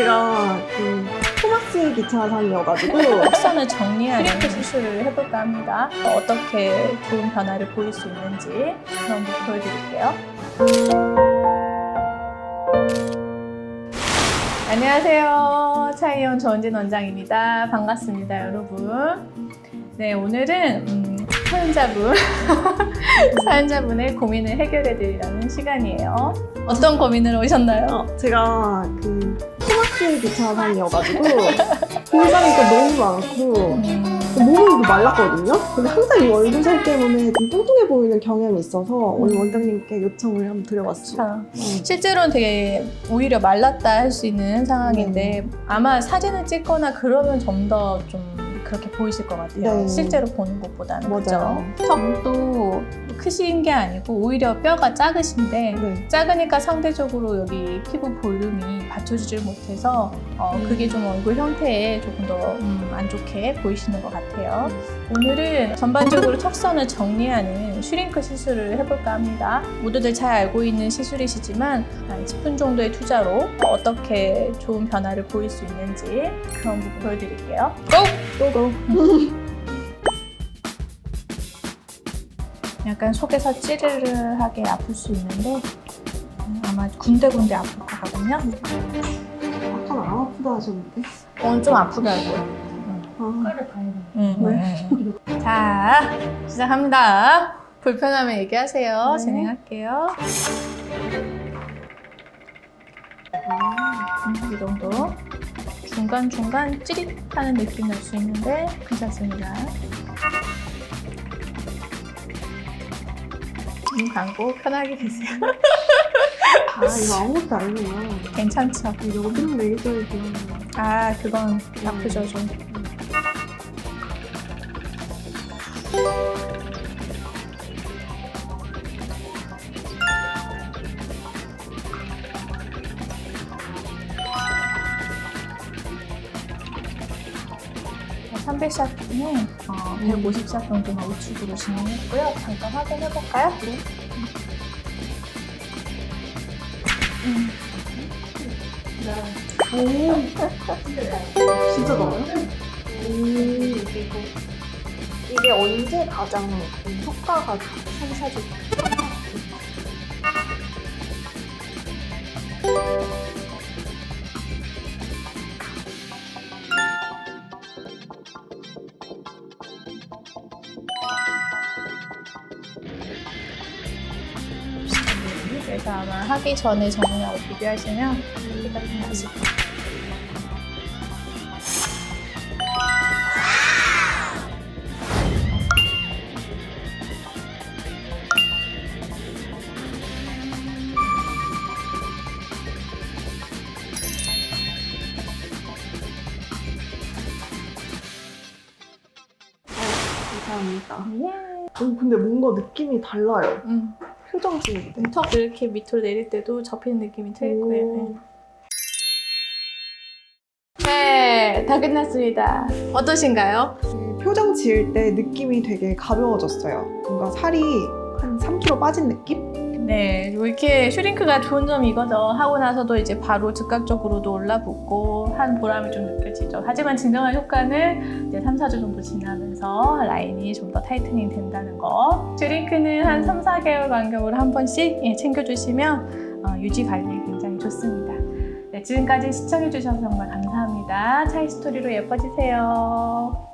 제가 그 토마스 기차상이어가지고 턱선을 정리하는 수술을 해볼까 합니다. 어떻게 좋은 변화를 보일 수 있는지 그런 거 보여드릴게요. 안녕하세요. 차이온 조은진 원장입니다. 반갑습니다, 여러분. 네, 오늘은 음, 사연자분, 사연자분의 고민을 해결해 드리려는 시간이에요. 어떤 고민으로 오셨나요? 어, 제가 그 토마스 기차상이어가지고 등산이 너무 많고 음, 몸이 말랐거든요. 근데 항상 이 얼굴 살 때문에 좀 뚱뚱해 보이는 경향이 있어서 오늘 원장님께 요청을 한번 드려봤어요. 자, 음. 실제로는 되게 오히려 말랐다 할 수 있는 상황인데 아마 사진을 찍거나 그러면 좀 더좀 그렇게 보이실 것 같아요. 네. 실제로 보는 것보다는 맞아요. 그죠? 턱도 크신 게 아니고 오히려 뼈가 작으신데 네. 작으니까 상대적으로 여기 피부 볼륨이 받쳐주질 못해서 어, 음. 그게 좀 얼굴 형태에 조금 더안 좋게 보이시는 것 같아요. 오늘은 전반적으로 턱선을 정리하는 슈링크 시술을 해볼까 합니다. 모두들 잘 알고 있는 시술이시지만 한 10분 정도의 투자로 어떻게 좋은 변화를 보일 수 있는지 그런 부분 보여드릴게요. 고! 또도 약간 속에서 찌르르하게 아플 수 있는데 음, 아마 군데군데 아플 거거든요. 아까 안 아프다 하셨는데. 오늘 좀 아프게 알고. 아, 응. 네. 자, 시작합니다. 불편하면 얘기하세요. 네. 진행할게요. 음, 이 정도. 중간중간 찌릿하는 느낌 날수 있는데 괜찮습니다. 눈 감고 편하게 계세요. 아 이거 아무것도 아니구나. 괜찮죠? 여기는 레이저에 비하면 아, 그건 아프죠, 좀. 300샷은 어, 150샷 정도만 우측으로 진행했고요. 잠깐 확인해볼까요? 네. 음. 진짜 나와요? 이게 언제 가장 그 효과가 상사적 그래서 아마 하기 전에 전이하고 비교하시면 나으실 거예요. 감사합니다. 예. 어, 근데 뭔가 느낌이 달라요. 음, 표정 지을 때. 턱 이렇게 밑으로 내릴 때도 접히는 느낌이 틀릴 거예요. 네, 다 끝났습니다. 어떠신가요? 네, 표정 지을 때 느낌이 되게 가벼워졌어요. 뭔가 살이 한 3kg 빠진 느낌? 네, 뭐 이렇게 슈링크가 좋은 점이 이거죠. 하고 나서도 이제 바로 즉각적으로도 올라붙고 한 보람이 좀 느껴지죠. 하지만 진정한 효과는 이제 3, 4주 정도 지나면서 라인이 좀 더 타이트닝 된다는 거. 슈링크는 한 3, 4개월 간격으로 한 번씩 예, 챙겨주시면 어, 유지 관리에 굉장히 좋습니다. 네, 지금까지 시청해주셔서 정말 감사합니다. 차이 스토리로 예뻐지세요.